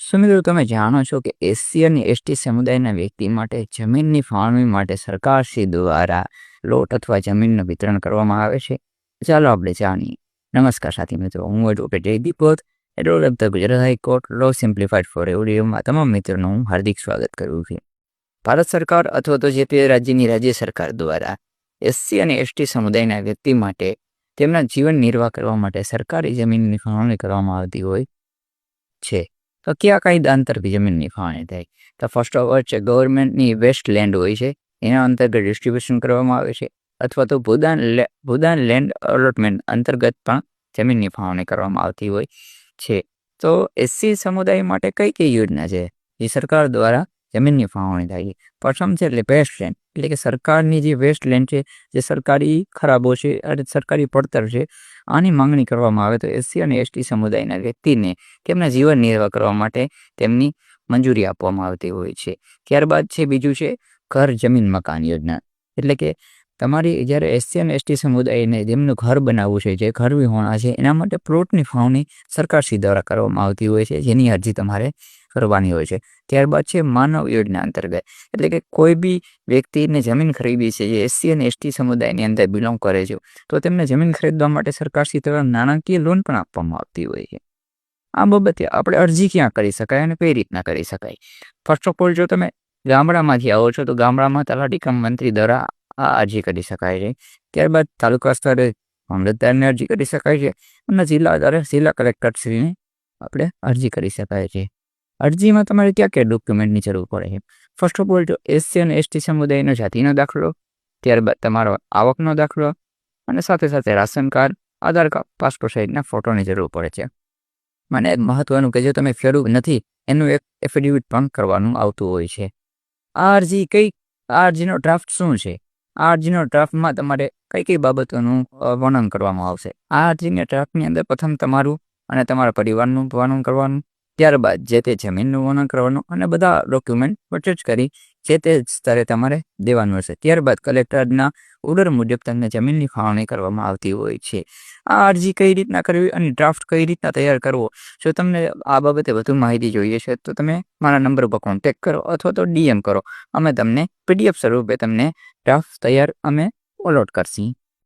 શું તમે જાણો છો કે એસસી અને એસટી સમુદાયના વ્યક્તિ માટે જમીનની ફાળવણી માટે સરકારશ્રી દ્વારા લોટ અથવા જમીનનું વિતરણ કરવામાં આવે છે? ચાલો આપણે જાણીએ. નમસ્કાર સાથી મિત્રો, હું advocate Jaydeep ભોત advocate the Gujarat high court, law simplified for એવરીમાં તમામ મિત્રોનું હું હાર્દિક સ્વાગત કરું છું. ભારત સરકાર અથવા તો જે તે રાજ્યની રાજ્ય સરકાર દ્વારા એસસી અને એસટી સમુદાયના વ્યક્તિ માટે તેમના જીવન નિર્વાહ કરવા માટે સરકારી જમીનની ફાળવણી કરવામાં આવતી હોય છે. તો કયા કાયદા અંતર્ગત જમીનની ફાળવણી થાય. તો ફર્સ્ટ ઓફ ઓલ છે, ગવર્મેન્ટની વેસ્ટ લેન્ડ હોય છે, એના અંતર્ગત ડિસ્ટ્રીબ્યુશન કરવામાં આવે છે, અથવા તો ભૂદાન ભૂદાન લેન્ડ અલોટમેન્ટ અંતર્ગત પણ જમીનની ફાળવણી કરવામાં આવતી હોય છે. તો એસસી સમુદાય માટે કઈ કઈ યોજના છે? જે સરકાર દ્વારા જમીનની ફાળવણી થાય છે. પ્રથમ છે એટલે વેસ્ટ લેન્ડ એટલે કે સરકારની જે વેસ્ટ લેન્ડ છે, જે સરકારી ખરાબો છે, અને સરકારી પડતર છે, આની માંગણી કરવામાં આવે તો એસસી અને એસટી સમુદાયના વ્યક્તિને તેમના જીવન નિર્વાહ કરવા માટે તેમની મંજૂરી આપવામાં આવતી હોય છે. ત્યારબાદ છે બીજું છે ઘર જમીન મકાન યોજના. એટલે કે તમારી જ્યારે એસસી અને એસટી સમુદાયને જેમનું ઘર બનાવવું છે, જે ઘર વિહોણા છે, એના માટે પ્લોટની ફાળવણી સરકારશ્રી દ્વારા કરવામાં આવતી હોય છે, જેની અરજી તમારે કરવાની હોય છે. ત્યારબાદ છે માનવ યોજના અંતર્ગત. એટલે કે કોઈ બી વ્યક્તિને જમીન ખરીદી છે, જે એસસી અને એસટી સમુદાયની અંદર બિલોંગ કરે છે, તો તેમને જમીન ખરીદવા માટે સરકારશ્રી દ્વારા નાણાકીય લોન પણ આપવામાં આવતી હોય છે. આ બાબતે આપણે અરજી ક્યાં કરી શકાય અને કઈ રીતના કરી શકાય? ફર્સ્ટ ઓફ ઓલ જો તમે ગામડામાંથી આવો છો, તો ગામડામાં તલાટી કમ મંત્રી દ્વારા આ અરજી કરી શકાય છે. ત્યારબાદ તાલુકા સ્તરે મામલતદારને અરજી કરી શકાય છે અને જિલ્લા આધારે જિલ્લા કલેક્ટરશ્રીને આપણે અરજી કરી શકાય છે. અરજીમાં તમારે ક્યાં ક્યાં ડોક્યુમેન્ટની જરૂર પડે છે? ફર્સ્ટ ઓફ ઓલ જો એસસી અને એસટી સમુદાયનો જાતિનો દાખલો, ત્યારબાદ તમારો આવકનો દાખલો અને સાથે સાથે ration card, Aadhaar card, passport સાઇઝના ફોટોની જરૂર પડે છે. મને એક મહત્વનું કે જો તમે ખેડૂત નથી, એનું એક એફિડેવિટ પણ કરવાનું આવતું હોય છે. આ અરજી કઈ, આ અરજીનો ડ્રાફ્ટ શું છે? આ અરજીનો ડ્રાફ્ટમાં તમારે કઈ કઈ બાબતોનું વર્ણન કરવામાં આવશે? આ અરજીના ડ્રાફ્ટની અંદર પ્રથમ તમારું અને તમારા પરિવારનું વર્ણન કરવાનું, ત્યારબાદ જે તે જમીનનું વર્ણન કરવાનું અને બધા ડોક્યુમેન્ટ પરચેજ કરી જે તે સ્તરે તમારે દેવાનું હશે. ત્યારબાદ કલેક્ટરના ઓર્ડર મુજબ તમને જમીનની ફાળવણી કરવામાં આવતી હોય છે. આ અરજી કઈ રીતના કરવી અને ડ્રાફ્ટ કઈ રીતના તૈયાર કરવો, જો તમને આ બાબતે વધુ માહિતી જોઈએ છે, તો તમે મારા નંબર ઉપર કોન્ટેક્ટ કરો અથવા તો ડીએમ કરો. અમે તમને પીડીએફ સ્વરૂપે તમને ડ્રાફ્ટ તૈયાર અમે અલોટ કરશી.